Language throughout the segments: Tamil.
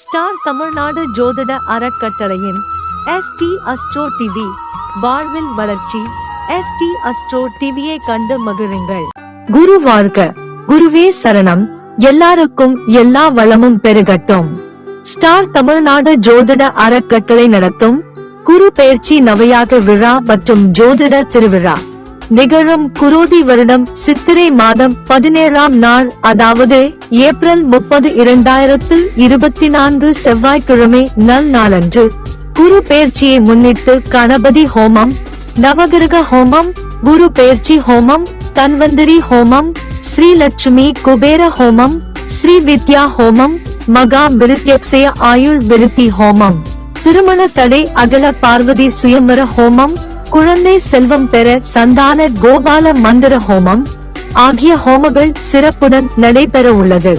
ஸ்டார் தமிழ்நாடு ஜோதிட அறக்கட்டளையின் எஸ்டி அஸ்ட்ரோ டிவி வாழ்வில் வளர்ச்சி எஸ்டி அஸ்ட்ரோ டிவியை கண்டு மகிழுங்கள். குரு வாழ்க. குருவே சரணம். எல்லாருக்கும் எல்லா வளமும் பெருகட்டும். ஸ்டார் தமிழ்நாடு ஜோதிட அறக்கட்டளை நடத்தும் குரு பெயர்ச்சி நவையாக விழா மற்றும் ஜோதிட திருவிழா. நிகழும் குரோதி வருடம் சித்திரை மாதம் பதினேழாம் நாள் அதாவது ஏப்ரல் முப்பது இரண்டாயிரத்து இருபத்தி நான்கு செவ்வாய்க்கிழமை நல் நாளன்று. குரு பெயர்ச்சியை முன்னிட்டு கணபதி ஹோமம் நவகிரக ஹோமம் குரு பெயர்ச்சி ஹோமம் தன்வந்திரி ஹோமம் ஸ்ரீலட்சுமி குபேர ஹோமம் ஸ்ரீ வித்யா ஹோமம் மகா விருத்தியக்ஷய ஆயுள் விருத்தி ஹோமம். திருமண தடை அகல பார்வதி சுயம்பர ஹோமம் குழந்தை செல்வம் பெற சந்தான கோபால மந்திர ஹோமம் ஆகிய ஹோமங்கள் சிறப்புடன் நடைபெற உள்ளது.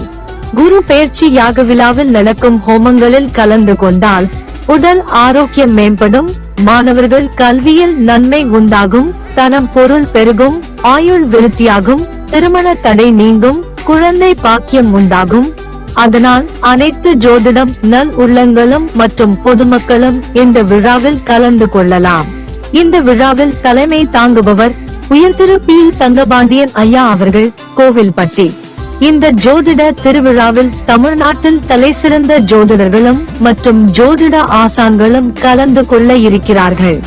குரு பெயர்ச்சி யாக விழாவில் நடக்கும் ஹோமங்களில் கலந்து கொண்டால் உடல் ஆரோக்கியம் மேம்படும் மாணவர்கள் கல்வியில் நன்மை உண்டாகும் தனம் பொருள் பெருகும் ஆயுள் விருத்தியாகும் திருமண தடை நீங்கும் குழந்தை பாக்கியம் உண்டாகும். அதனால் அனைத்து ஜோதிடம் நல் உள்ளங்களும் மற்றும் பொதுமக்களும் இந்த விழாவில் கலந்து கொள்ளலாம். இந்த விழாவில் தலைமை தாங்குபவர் உயர்திரு பி தங்கபாண்டியன் ஐயா அவர்கள் கோவில்பட்டி. இந்த ஜோதிட திருவிழாவில் தமிழ்நாட்டில் தலைசிறந்த ஜோதிடர்களும் மற்றும் ஜோதிட ஆசான்களும் கலந்து கொள்ள இருக்கிறார்கள்.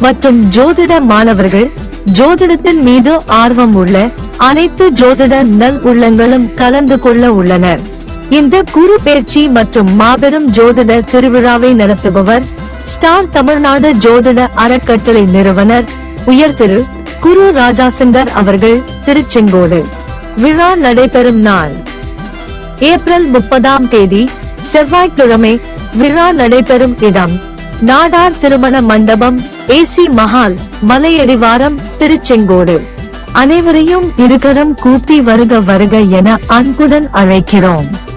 மற்றும் ஜோதிட மாணவர்கள் ஜோதிடத்தின் மீது ஆர்வம் உள்ள அனைத்து ஜோதிட நல் உள்ளங்களும் கலந்து கொள்ள உள்ளனர். இந்த குரு பேச்சு மற்றும் மாபெரும் ஜோதிட திருவிழாவை நடத்துபவர் ஸ்டார் தமிழ்நாடு ஜோதிட அறக்கட்டளை நிறுவனர் உயர் திரு. குரு ராஜாசங்கர் அவர்கள் திருச்செங்கோடு. விழா நடைபெறும் நாள். ஏப்ரல் முப்பதாம் தேதி செவ்வாய்க்கிழமை விழா நடைபெறும் இடம். நாடார் திருமண மண்டபம் ஏசி மஹால் மலையடிவாரம் திருச்செங்கோடு. அனைவரையும் இருகரம் கூப்பி வருக வருக என அன்புடன் அழைக்கிறோம்.